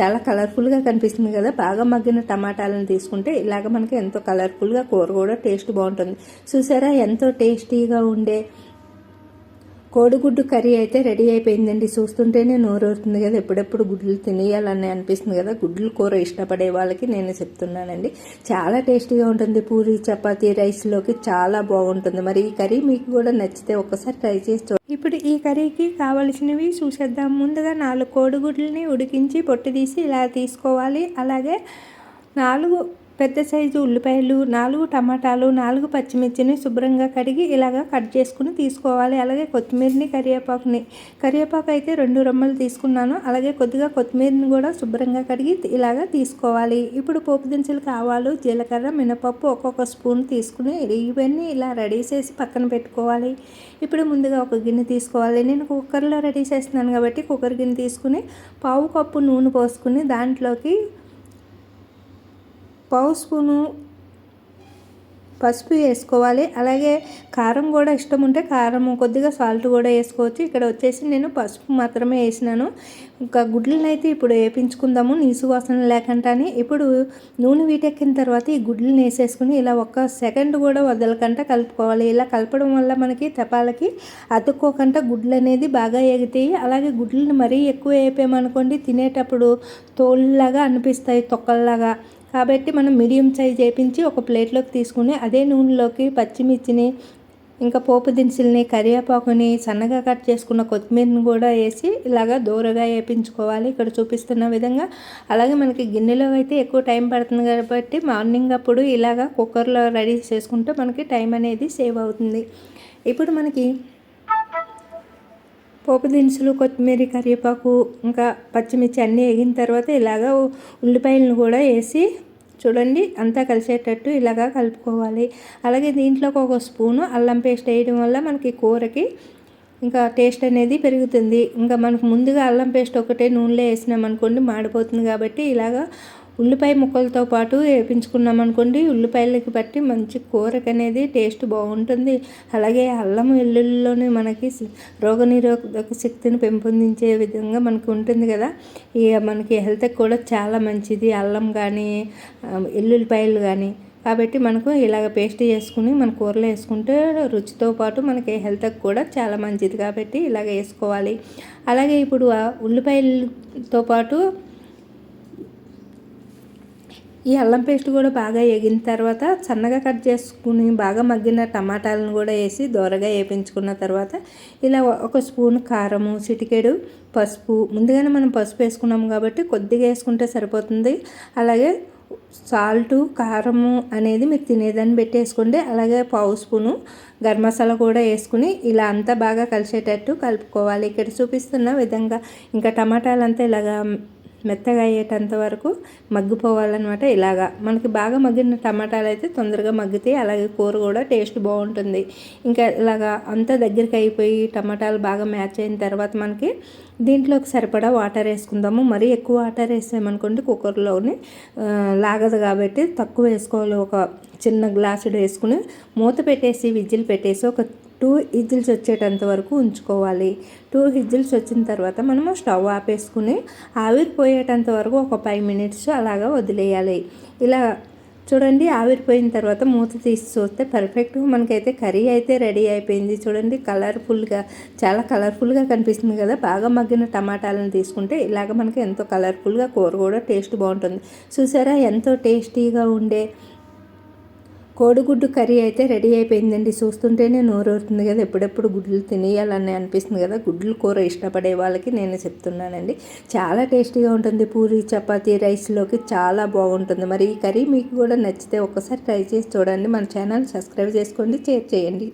చాలా కలర్ఫుల్గా కనిపిస్తుంది కదా. బాగా మగ్గిన టమాటాలను తీసుకుంటే ఇలాగ మనకి ఎంతో కలర్ఫుల్గా కూర కూడా టేస్ట్ బాగుంటుంది. చూసారా? ఎంతో టేస్టీగా ఉండే కోడిగుడ్డు కర్రీ అయితే రెడీ అయిపోయిందండి. చూస్తుంటేనే నోరూరుతుంది కదా. ఎప్పుడెప్పుడు గుడ్లు తినేయాలని అనిపిస్తుంది కదా. గుడ్లు కూర ఇష్టపడే వాళ్ళకి నేను చెప్తున్నానండి. చాలా టేస్టీగా ఉంటుంది. పూరి చపాతీ రైస్లోకి చాలా బాగుంటుంది. మరి ఈ కర్రీ మీకు కూడా నచ్చితే ఒక్కసారి ట్రై చేసి ఇప్పుడు ఈ కర్రీకి కావలసినవి చూసేద్దాం. ముందుగా నాలుగు కోడిగుడ్లని ఉడికించి పొట్టు తీసి ఇలా తీసుకోవాలి. అలాగే నాలుగు పెద్ద సైజు ఉల్లిపాయలు నాలుగు టమాటాలు నాలుగు పచ్చిమిర్చిని శుభ్రంగా కడిగి ఇలాగా కట్ చేసుకుని తీసుకోవాలి. అలాగే కొత్తిమీరని కరివేపాకుని. కరివేపాకు అయితే రెండు రొమ్మలు తీసుకున్నాను. అలాగే కొద్దిగా కొత్తిమీరని కూడా శుభ్రంగా కడిగి ఇలాగా తీసుకోవాలి. ఇప్పుడు పోపు దినుసులు ఆవాలు జీలకర్ర మినపప్పు ఒక్కొక్క స్పూన్ తీసుకుని ఇవన్నీ ఇలా రెడీ చేసి పక్కన పెట్టుకోవాలి. ఇప్పుడు ముందుగా ఒక గిన్నె తీసుకోవాలి. నేను కుక్కర్లో రెడీ చేస్తున్నాను కాబట్టి కుక్కర్ గిన్నె తీసుకుని పావు కప్పు నూనె పోసుకుని దాంట్లోకి పావు స్పూను పసుపు వేసుకోవాలి. అలాగే కారం కూడా ఇష్టం ఉంటే కారం కొద్దిగా సాల్ట్ కూడా వేసుకోవచ్చు. ఇక్కడ వచ్చేసి నేను పసుపు మాత్రమే వేసినాను. ఇంకా గుడ్లను అయితే ఇప్పుడు వేపించుకుందాము. నీసు వాసన లేకుండా ఇప్పుడు నూనె వీటెక్కిన తర్వాత ఈ గుడ్లను వేసేసుకుని ఇలా ఒక్క సెకండ్ కూడా వదలకుండా కలుపుకోవాలి. ఇలా కలపడం వల్ల మనకి తెపాలకి అతుక్కోకుండా గుడ్లు అనేది బాగా ఎగుతాయి. అలాగే గుడ్లను మరీ ఎక్కువ వేపామనుకోండి తినేటప్పుడు తోలులాగా అనిపిస్తాయి తొక్కల్లాగా. కాబట్టి మనం మీడియం సైజ్ వేపించి ఒక ప్లేట్లోకి తీసుకుని అదే నూనెలోకి పచ్చిమిర్చిని ఇంకా పోపు దినుసుల్ని కరివేపాకుని సన్నగా కట్ చేసుకున్న కొత్తిమీరని కూడా వేసి ఇలాగా దూరగా వేపించుకోవాలి. ఇక్కడ చూపిస్తున్న విధంగా. అలాగే మనకి గిన్నెలో అయితే ఎక్కువ టైం పడుతుంది కాబట్టి మార్నింగ్ అప్పుడు ఇలాగా కుక్కర్లో రెడీ చేసుకుంటే మనకి టైం అనేది సేవ్ అవుతుంది. ఇప్పుడు మనకి పోపు దినుసులు కొత్తిమీర కరివేపాకు ఇంకా పచ్చిమిర్చి అన్నీ వేగిన తర్వాత ఇలాగ ఉల్లిపాయలను కూడా వేసి చూడండి అంతా కలిసేటట్టు ఇలాగా కలుపుకోవాలి. అలాగే దీంట్లోకి ఒక స్పూను అల్లం పేస్ట్ వేయడం వల్ల మనకి కూరకి ఇంకా టేస్ట్ అనేది పెరుగుతుంది. ఇంకా మనకు ముందుగా అల్లం పేస్ట్ ఒకటే నూనెలో వేసినాం అనుకోండి మాడిపోతుంది కాబట్టి ఇలాగా ఉల్లిపాయ ముక్కలతో పాటు వేపించుకున్నాం అనుకోండి ఉల్లిపాయలకి బట్టి మంచి కూరకు అనేది టేస్ట్ బాగుంటుంది. అలాగే అల్లం వెల్లుల్లిలోనే మనకి రోగనిరోధక శక్తిని పెంపొందించే విధంగా మనకు ఉంటుంది కదా. ఇక మనకి హెల్త్కి కూడా చాలా మంచిది. అల్లం కానీ ఎల్లుల్లిపాయలు కానీ కాబట్టి మనకు ఇలాగ పేస్ట్ చేసుకుని మన కూరలో వేసుకుంటే రుచితో పాటు మనకి హెల్త్కి కూడా చాలా మంచిది కాబట్టి ఇలాగ వేసుకోవాలి. అలాగే ఇప్పుడు ఉల్లిపాయలతో పాటు ఈ అల్లం పేస్ట్ కూడా బాగా ఎగిన తర్వాత సన్నగా కట్ చేసుకుని బాగా మగ్గిన టమాటాలను కూడా వేసి దోరగా వేపించుకున్న తర్వాత ఇలా ఒక స్పూన్ కారము చిటికెడు పసుపు ముందుగానే మనం పసుపు వేసుకున్నాము కాబట్టి కొద్దిగా వేసుకుంటే సరిపోతుంది. అలాగే సాల్టు కారము అనేది మీరు తినేదాన్ని పెట్టేసుకోండి. అలాగే పావు స్పూను గరం మసాలా కూడా వేసుకుని ఇలా అంతా బాగా కలిసేటట్టు కలుపుకోవాలి. ఇక్కడ చూపిస్తున్న విధంగా ఇంకా టమాటాలంతా ఇలాగా మెత్తగా అయ్యేటంత వరకు మగ్గిపోవాలన్నమాట ఇలాగా. మనకి బాగా మగ్గిన టమాటాలు అయితే తొందరగా మగ్గితే అలాగే కూర కూడా టేస్ట్ బాగుంటుంది. ఇంకా ఇలాగా అంతా దగ్గరికి అయిపోయి టమాటాలు బాగా మ్యాచ్ అయిన తర్వాత మనకి దీంట్లోకి సరిపడా వాటర్ వేసుకుందాము. మరీ ఎక్కువ వాటర్ వేసామనుకోండి కుక్కర్లోనే లాగదు కాబట్టి తక్కువ వేసుకోవాలి. ఒక చిన్న గ్లాసుడు వేసుకుని మూత పెట్టేసి విజిల్ పెట్టేసి ఒక టూ హిజిల్స్ వచ్చేటంత వరకు ఉంచుకోవాలి. టూ హిజిల్స్ వచ్చిన తర్వాత మనము స్టవ్ ఆపేసుకుని ఆవిరిపోయేటంత వరకు ఒక ఫైవ్ మినిట్స్ అలాగా వదిలేయాలి. ఇలా చూడండి ఆవిరిపోయిన తర్వాత మూత తీసి చూస్తే పర్ఫెక్ట్గా మనకైతే కర్రీ అయితే రెడీ అయిపోయింది. చూడండి కలర్ఫుల్గా చాలా కలర్ఫుల్గా కనిపిస్తుంది కదా. బాగా మగ్గిన టమాటాలను తీసుకుంటే ఇలాగ మనకి ఎంతో కలర్ఫుల్గా కూర కూడా టేస్ట్ బాగుంటుంది. చూసారా ఎంతో టేస్టీగా ఉండే కోడిగుడ్డు కర్రీ అయితే రెడీ అయిపోయిందండి. చూస్తుంటేనే నోరూరుతుంది కదా ఎప్పుడెప్పుడు గుడ్లు తినేయాలని అనిపిస్తుంది కదా. గుడ్లు కూర ఇష్టపడే వాళ్ళకి నేను చెప్తున్నానండి. చాలా టేస్టీగా ఉంటుంది. పూరి చపాతీ రైస్లోకి చాలా బాగుంటుంది. మరి ఈ కర్రీ మీకు కూడా నచ్చితే ఒకసారి ట్రై చేసి చూడండి. మన ఛానల్ సబ్స్క్రైబ్ చేసుకోండి షేర్ చేయండి.